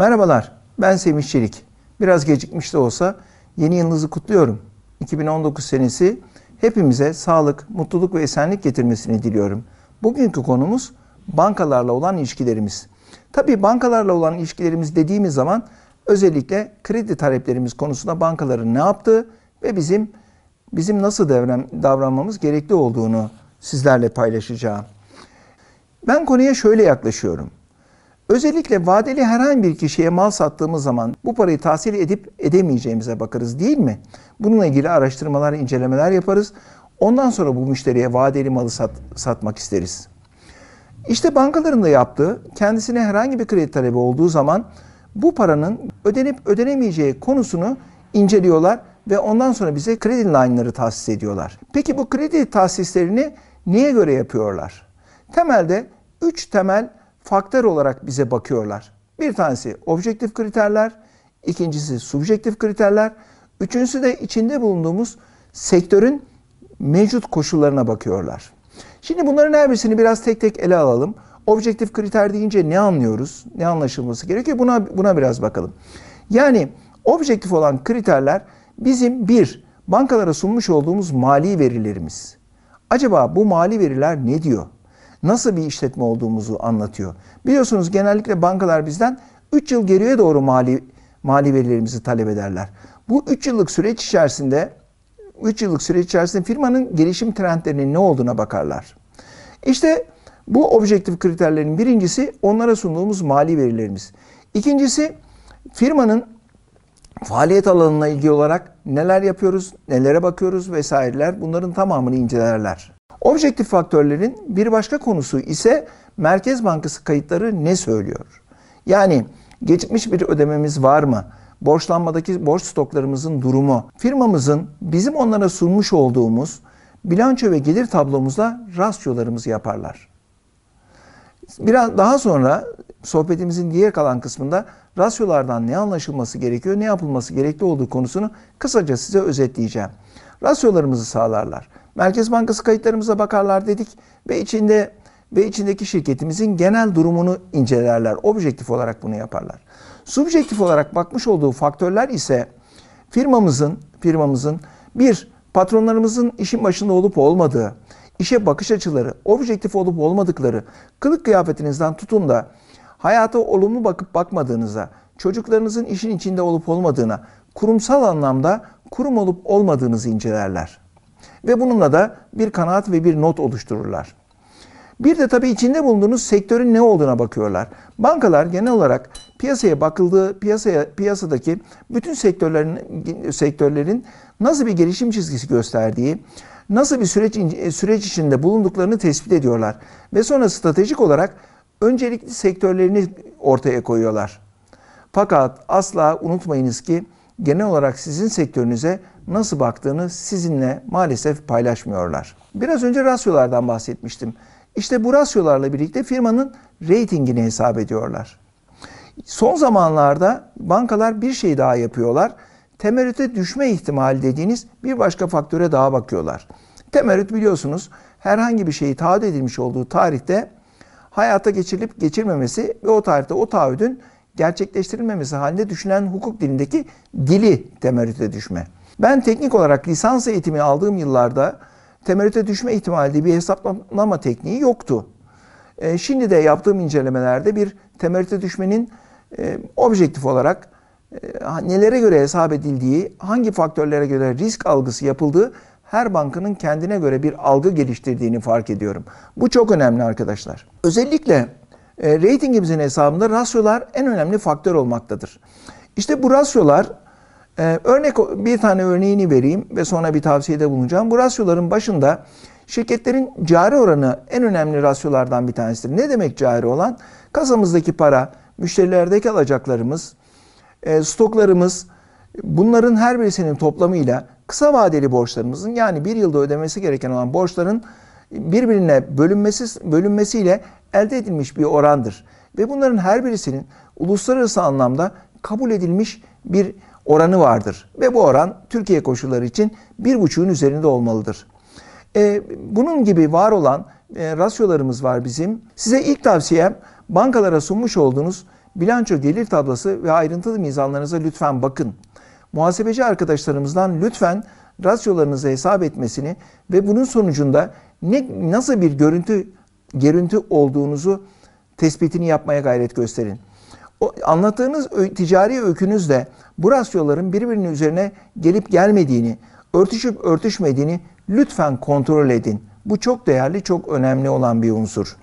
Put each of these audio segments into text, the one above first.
Merhabalar, ben Semih Çelik. Biraz gecikmiş de olsa yeni yılınızı kutluyorum. 2019 senesi hepimize sağlık, mutluluk ve esenlik getirmesini diliyorum. Bugünkü konumuz bankalarla olan ilişkilerimiz. Tabii bankalarla olan ilişkilerimiz dediğimiz zaman özellikle kredi taleplerimiz konusunda bankaların ne yaptığı ve bizim bizim nasıl devran, davranmamız gerekli olduğunu sizlerle paylaşacağım. Ben konuya şöyle yaklaşıyorum. Özellikle vadeli herhangi bir kişiye mal sattığımız zaman bu parayı tahsil edip edemeyeceğimize bakarız değil mi? Bununla ilgili araştırmalar, incelemeler yaparız. Ondan sonra bu müşteriye vadeli malı sat, satmak isteriz. İşte bankaların da yaptığı kendisine herhangi bir kredi talebi olduğu zaman bu paranın ödenip ödenemeyeceği konusunu inceliyorlar ve ondan sonra bize kredi line'ları tahsis ediyorlar. Peki bu kredi tahsislerini neye göre yapıyorlar? Temelde 3 temel faktör olarak bize bakıyorlar. Bir tanesi objektif kriterler, ikincisi subjektif kriterler, üçüncüsü de içinde bulunduğumuz sektörün mevcut koşullarına bakıyorlar. Şimdi bunların her birisini biraz tek tek ele alalım. Objektif kriter deyince ne anlıyoruz? Ne anlaşılması gerekiyor? Buna buna biraz bakalım. Yani objektif olan kriterler bizim bir bankalara sunmuş olduğumuz mali verilerimiz. Acaba bu mali veriler ne diyor? Nasıl bir işletme olduğumuzu anlatıyor. Biliyorsunuz genellikle bankalar bizden 3 yıl geriye doğru mali mali verilerimizi talep ederler. Bu 3 yıllık süreç içerisinde 3 yıllık süreç içerisinde firmanın gelişim trendlerinin ne olduğuna bakarlar. İşte bu objektif kriterlerin birincisi onlara sunduğumuz mali verilerimiz. İkincisi firmanın faaliyet alanına ilgili olarak neler yapıyoruz, nelere bakıyoruz vesaireler bunların tamamını incelerler. Objektif faktörlerin bir başka konusu ise Merkez Bankası kayıtları ne söylüyor? Yani gecikmiş bir ödememiz var mı? Borçlanmadaki borç stoklarımızın durumu, firmamızın bizim onlara sunmuş olduğumuz bilanço ve gelir tablomuzla rasyolarımızı yaparlar. Biraz daha sonra sohbetimizin diğer kalan kısmında rasyolardan ne anlaşılması gerekiyor, ne yapılması gerekli olduğu konusunu kısaca size özetleyeceğim. Rasyolarımızı sağlarlar. Merkez Bankası kayıtlarımıza bakarlar dedik ve içinde ve içindeki şirketimizin genel durumunu incelerler. Objektif olarak bunu yaparlar. Subjektif olarak bakmış olduğu faktörler ise firmamızın firmamızın bir patronlarımızın işin başında olup olmadığı, işe bakış açıları, objektif olup olmadıkları, kılık kıyafetinizden tutun da hayata olumlu bakıp bakmadığınıza, çocuklarınızın işin içinde olup olmadığına, kurumsal anlamda kurum olup olmadığınızı incelerler. Ve bununla da bir kanaat ve bir not oluştururlar. Bir de tabii içinde bulunduğunuz sektörün ne olduğuna bakıyorlar. Bankalar genel olarak piyasaya bakıldığı piyasaya piyasadaki bütün sektörlerin sektörlerin nasıl bir gelişim çizgisi gösterdiği, nasıl bir süreç süreç içinde bulunduklarını tespit ediyorlar ve sonra stratejik olarak öncelikli sektörlerini ortaya koyuyorlar. Fakat asla unutmayınız ki genel olarak sizin sektörünüze nasıl baktığını sizinle maalesef paylaşmıyorlar. Biraz önce rasyolardan bahsetmiştim. İşte bu rasyolarla birlikte firmanın reytingini hesap ediyorlar. Son zamanlarda bankalar bir şey daha yapıyorlar. Temerrüte düşme ihtimali dediğiniz bir başka faktöre daha bakıyorlar. Temerrüt biliyorsunuz herhangi bir şeyi taahhüt edilmiş olduğu tarihte hayata geçirilip geçirmemesi ve o tarihte o taahhüdün gerçekleştirilmemesi halinde düşünen hukuk dilindeki dili temerrüte düşme. Ben teknik olarak lisans eğitimi aldığım yıllarda temerrüte düşme ihtimali bir hesaplama tekniği yoktu. E, şimdi de yaptığım incelemelerde bir temerrüte düşmenin e, objektif olarak e, nelere göre hesap edildiği, hangi faktörlere göre risk algısı yapıldığı her bankanın kendine göre bir algı geliştirdiğini fark ediyorum. Bu çok önemli arkadaşlar. Özellikle e, ratingimizin hesabında rasyolar en önemli faktör olmaktadır. İşte bu rasyolar e, örnek bir tane örneğini vereyim ve sonra bir tavsiyede bulunacağım. Bu rasyoların başında şirketlerin cari oranı en önemli rasyolardan bir tanesidir. Ne demek cari olan? Kasamızdaki para, müşterilerdeki alacaklarımız, e, stoklarımız bunların her birisinin toplamıyla kısa vadeli borçlarımızın yani bir yılda ödemesi gereken olan borçların birbirine bölünmesi bölünmesiyle elde edilmiş bir orandır. Ve bunların her birisinin uluslararası anlamda kabul edilmiş bir oranı vardır. Ve bu oran Türkiye koşulları için bir buçuğun üzerinde olmalıdır. E, bunun gibi var olan e, rasyolarımız var bizim. Size ilk tavsiyem bankalara sunmuş olduğunuz bilanço gelir tablosu ve ayrıntılı mizanlarınıza lütfen bakın. Muhasebeci arkadaşlarımızdan lütfen rasyolarınızı hesap etmesini ve bunun sonucunda ne nasıl bir görüntü görüntü olduğunuzu tespitini yapmaya gayret gösterin. O anlattığınız ticari öykünüzle bu rasyoların birbirinin üzerine gelip gelmediğini, örtüşüp örtüşmediğini lütfen kontrol edin. Bu çok değerli, çok önemli olan bir unsur.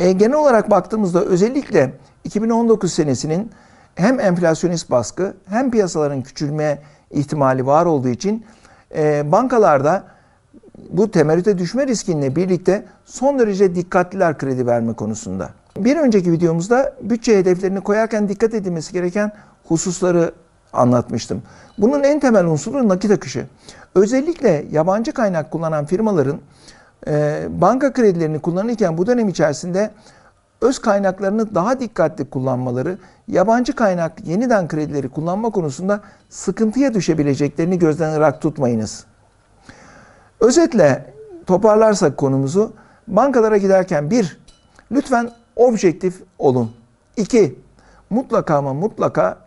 E, genel olarak baktığımızda özellikle 2019 senesinin hem enflasyonist baskı hem piyasaların küçülme ihtimali var olduğu için e, bankalarda bu temerrüte düşme riskinle birlikte son derece dikkatliler kredi verme konusunda. Bir önceki videomuzda bütçe hedeflerini koyarken dikkat edilmesi gereken hususları anlatmıştım. Bunun en temel unsuru nakit akışı. Özellikle yabancı kaynak kullanan firmaların e, banka kredilerini kullanırken bu dönem içerisinde öz kaynaklarını daha dikkatli kullanmaları, yabancı kaynak yeniden kredileri kullanma konusunda sıkıntıya düşebileceklerini gözden ırak tutmayınız. Özetle toparlarsak konumuzu bankalara giderken bir, lütfen objektif olun. İki, mutlaka ama mutlaka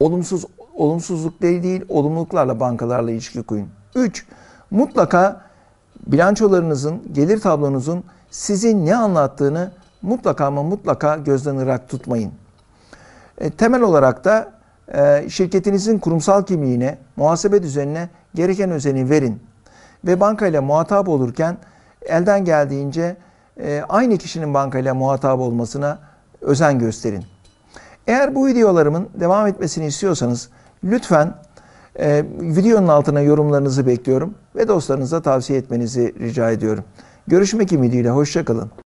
olumsuz olumsuzlukları değil, olumluluklarla bankalarla ilişki kurun. Üç, mutlaka bilançolarınızın, gelir tablonuzun sizin ne anlattığını mutlaka ama mutlaka gözden ırak tutmayın. E, temel olarak da e, şirketinizin kurumsal kimliğine, muhasebe düzenine gereken özeni verin. Ve bankayla muhatap olurken elden geldiğince e, aynı kişinin bankayla muhatap olmasına özen gösterin. Eğer bu videolarımın devam etmesini istiyorsanız lütfen e, videonun altına yorumlarınızı bekliyorum ve dostlarınıza tavsiye etmenizi rica ediyorum. Görüşmek ümidiyle, hoşçakalın.